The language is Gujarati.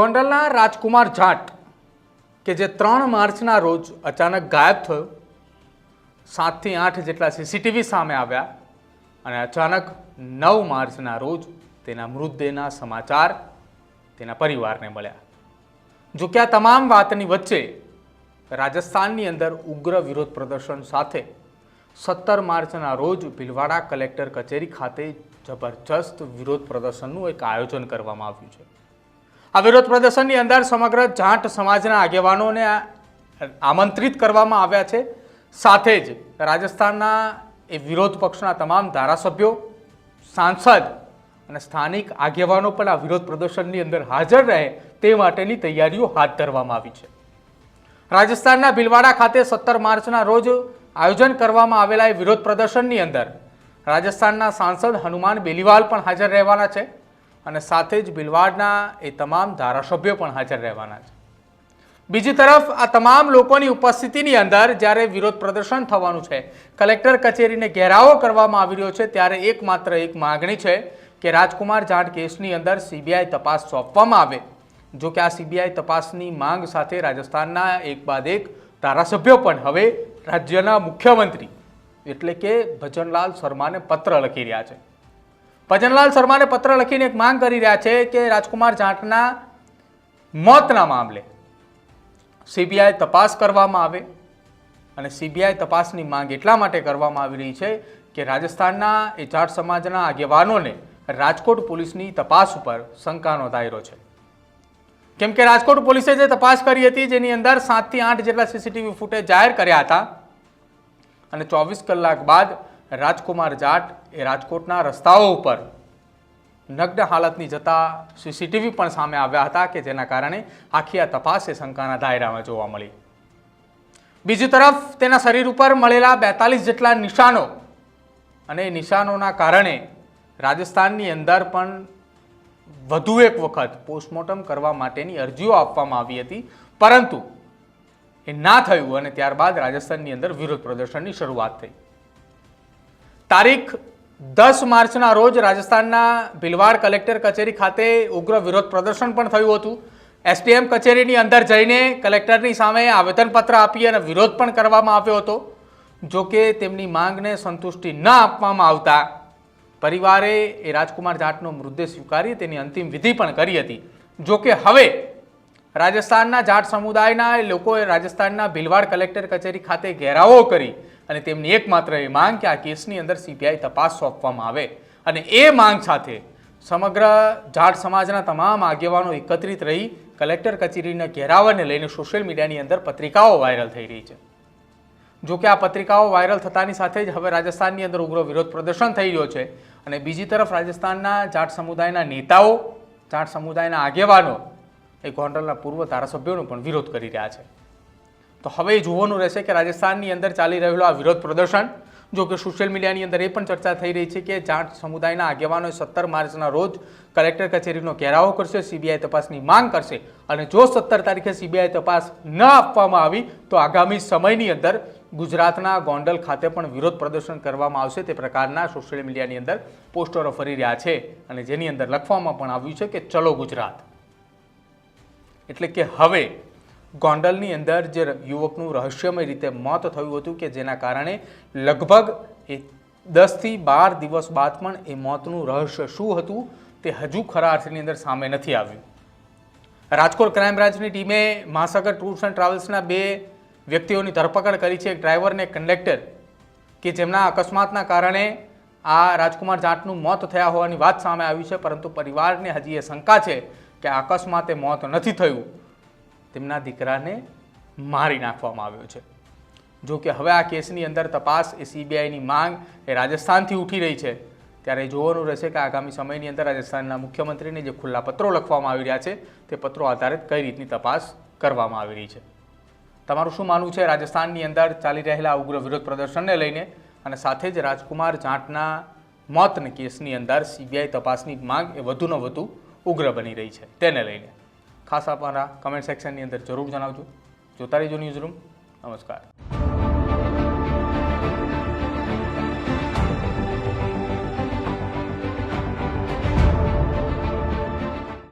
ગોંડલના રાજકુમાર જાટ, કે જે ત્રણ માર્ચના રોજ અચાનક ગાયબ થયો. સાતથી આઠ જેટલા સીસીટીવી સામે આવ્યા અને અચાનક નવ માર્ચના રોજ તેના મૃતદેહના સમાચાર તેના પરિવારને મળ્યા. જો કે આ તમામ વાતની વચ્ચે રાજસ્થાનની અંદર ઉગ્ર વિરોધ પ્રદર્શન સાથે સત્તર માર્ચના રોજ ભીલવાડા કલેક્ટર કચેરી ખાતે જબરજસ્ત વિરોધ પ્રદર્શનનું એક આયોજન કરવામાં આવ્યું છે. આ વિરોધ પ્રદર્શનની અંદર સમગ્ર જાટ સમાજના આગેવાનોને આમંત્રિત કરવામાં આવ્યા છે. સાથે જ રાજસ્થાનના એ વિરોધ પક્ષના તમામ ધારાસભ્યો, સાંસદ અને સ્થાનિક આગેવાનો પણ આ વિરોધ પ્રદર્શનની અંદર હાજર રહે તે માટેની તૈયારીઓ હાથ ધરવામાં આવી છે. રાજસ્થાનના ભીલવાડા ખાતે સત્તર માર્ચના રોજ આયોજન કરવામાં આવેલા એ વિરોધ પ્રદર્શનની અંદર રાજસ્થાનના સાંસદ હનુમાન બેલીવાલ પણ હાજર રહેવાના છે. અને સાથે જ ભીલવાડના એ તમામ ધારાસભ્યો પણ હાજર રહેવાના છે. બીજી તરફ, આ તમામ લોકોની ઉપસ્થિતિની અંદર જ્યારે વિરોધ પ્રદર્શન થવાનું છે, કલેક્ટર કચેરીને ઘેરાવો કરવામાં આવી રહ્યો છે, ત્યારે એકમાત્ર એક માગણી છે કે રાજકુમાર જાટ કેસની અંદર સીબીઆઈ તપાસ સોંપવામાં આવે. જો કે આ સીબીઆઈ તપાસની માંગ સાથે રાજસ્થાનના એક બાદ એક ધારાસભ્યો પણ હવે રાજ્યના મુખ્યમંત્રી એટલે કે ભજનલાલ શર્માને પત્ર લખી રહ્યા છે. ભજનલાલ શર્માને પત્ર લખીને એક માંગ કરી રહ્યા છે કે રાજકુમાર જાટના મોતના મામલે સીબીઆઈ તપાસ કરવામાં આવે અને સીબીઆઈ તપાસની માંગ એટલા માટે કરવામાં આવી રહી છે કે રાજસ્થાનના એ જાટ સમાજના આગેવાનોને રાજકોટ પોલીસની તપાસ ઉપર શંકાનો દાયરો છે. કેમ કે રાજકોટ પોલીસે જે તપાસ કરી હતી, જેની અંદર સાતથી આઠ જેટલા સીસીટીવી ફૂટેજ જાહેર કર્યા હતા અને ચોવીસ કલાક બાદ રાજકુમાર જાટ એ રાજકોટના રસ્તાઓ ઉપર નગ્ન હાલતની જતા સીસીટીવી પણ સામે આવ્યા હતા કે જેના કારણે આખી આ તપાસ એ શંકાના દાયરામાં જોવા મળી. બીજી તરફ તેના શરીર ઉપર મળેલા બેતાલીસ જેટલા નિશાનો અને એ નિશાનોના કારણે રાજસ્થાનની અંદર પણ વધુ એક વખત પોસ્ટમોર્ટમ કરવા માટેની અરજીઓ આપવામાં આવી હતી, પરંતુ એ ના થયું અને ત્યારબાદ રાજસ્થાનની અંદર વિરોધ પ્રદર્શનની શરૂઆત થઈ. તારીખ દસ માર્ચના રોજ રાજસ્થાનના ભીલવાડ કલેક્ટર કચેરી ખાતે ઉગ્ર વિરોધ પ્રદર્શન પણ થયું હતું. એસડીએમ કચેરીની અંદર જઈને કલેક્ટરની સામે આવેદનપત્ર આપી અને વિરોધ પણ કરવામાં આવ્યો હતો. જો કે તેમની માંગને સંતુષ્ટિ ન આપવામાં આવતા પરિવારે એ રાજકુમાર જાટનો મૃતદેહ સ્વીકારી તેની અંતિમ વિધિ પણ કરી હતી. જો કે હવે રાજસ્થાનના જાટ સમુદાયના લોકોએ રાજસ્થાનના ભીલવાડ કલેક્ટર કચેરી ખાતે ઘેરાવો કરી અને તેમની એકમાત્ર એ માંગ કે આ કેસની અંદર સીબીઆઈ તપાસ સોંપવામાં આવે. અને એ માંગ સાથે સમગ્ર જાટ સમાજના તમામ આગેવાનો એકત્રિત રહી કલેક્ટર કચેરીના ઘેરાવાને લઈને સોશિયલ મીડિયાની અંદર પત્રિકાઓ વાયરલ થઈ રહી છે. જો કે આ પત્રિકાઓ વાયરલ થતાની સાથે જ હવે રાજસ્થાનની અંદર ઉગ્ર વિરોધ પ્રદર્શન થઈ રહ્યો છે અને બીજી તરફ રાજસ્થાનના જાટ સમુદાયના નેતાઓ, જાટ સમુદાયના આગેવાનો એ ગોંડલના પૂર્વ ધારાસભ્યોનો પણ વિરોધ કરી રહ્યા છે. તો હવે એ જોવાનું રહેશે કે રાજસ્થાનની અંદર ચાલી રહેલો આ વિરોધ પ્રદર્શન, જો કે સોશિયલ મીડિયાની અંદર એ પણ ચર્ચા થઈ રહી છે કે જાટ સમુદાયના આગેવાનોએ સત્તર માર્ચના રોજ કલેક્ટર કચેરીનો ઘેરાવો કરશે સીબીઆઈ તપાસની માંગ કરશે અને જો સત્તર તારીખે સીબીઆઈ તપાસ ન આપવામાં આવી, તો આગામી સમયની અંદર ગુજરાતના ગોંડલ ખાતે પણ વિરોધ પ્રદર્શન કરવામાં આવશે. તે પ્રકારના સોશિયલ મીડિયાની અંદર પોસ્ટરો ફરી રહ્યા છે અને જેની અંદર લખવામાં પણ આવ્યું છે કે ચલો ગુજરાત. એટલે કે હવે ગોંડલની અંદર જે યુવકનું રહસ્યમય રીતે મોત થયું હતું કે જેના કારણે લગભગ એ દસથી બાર દિવસ બાદ પણ એ મોતનું રહસ્ય શું હતું તે હજુ ખરા અર્થની અંદર સામે નથી આવ્યું. રાજકોટ ક્રાઇમ બ્રાન્ચની ટીમે મહાસાગર ટૂર્સ એન્ડ ટ્રાવેલ્સના બે વ્યક્તિઓની ધરપકડ કરી છે. એક ડ્રાઈવર ને કંડક્ટર કે જેમના અકસ્માતના કારણે આ રાજકુમાર જાટનું મોત થયા હોવાની વાત સામે આવી છે. પરંતુ પરિવારને હજી એ શંકા છે કે અકસ્માતે મોત નથી થયું. તેમના દીકરાને મારી નાખવામાં આવ્યો છે. જો કે હવે આ કેસની અંદર તપાસ એ સીબીઆઈની માંગ એ રાજસ્થાનથી ઉઠી રહી છે. ત્યારે જોવાનું રહેશે કે આગામી સમયની અંદર રાજસ્થાનના મુખ્યમંત્રીને જે ખુલ્લા પત્રો લખવામાં આવી રહ્યા છે, તે પત્રો આધારિત કઈ રીતની તપાસ કરવામાં આવી રહી છે? તમારું શું માનવું છે? રાજસ્થાનની અંદર ચાલી રહેલા ઉગ્ર વિરોધ પ્રદર્શનને લઈને અને સાથે જ રાજકુમાર જાટના મોતના કેસની અંદર સીબીઆઈ તપાસની માંગ એ વધુને વધુ ઉગ્ર બની રહી છે. તેને લઈને ખાસ આપણા કમેન્ટ સેક્શનની અંદર જરૂર જણાવજો. જોતા રહેજો ન્યૂઝ રૂમ નમસ્કાર.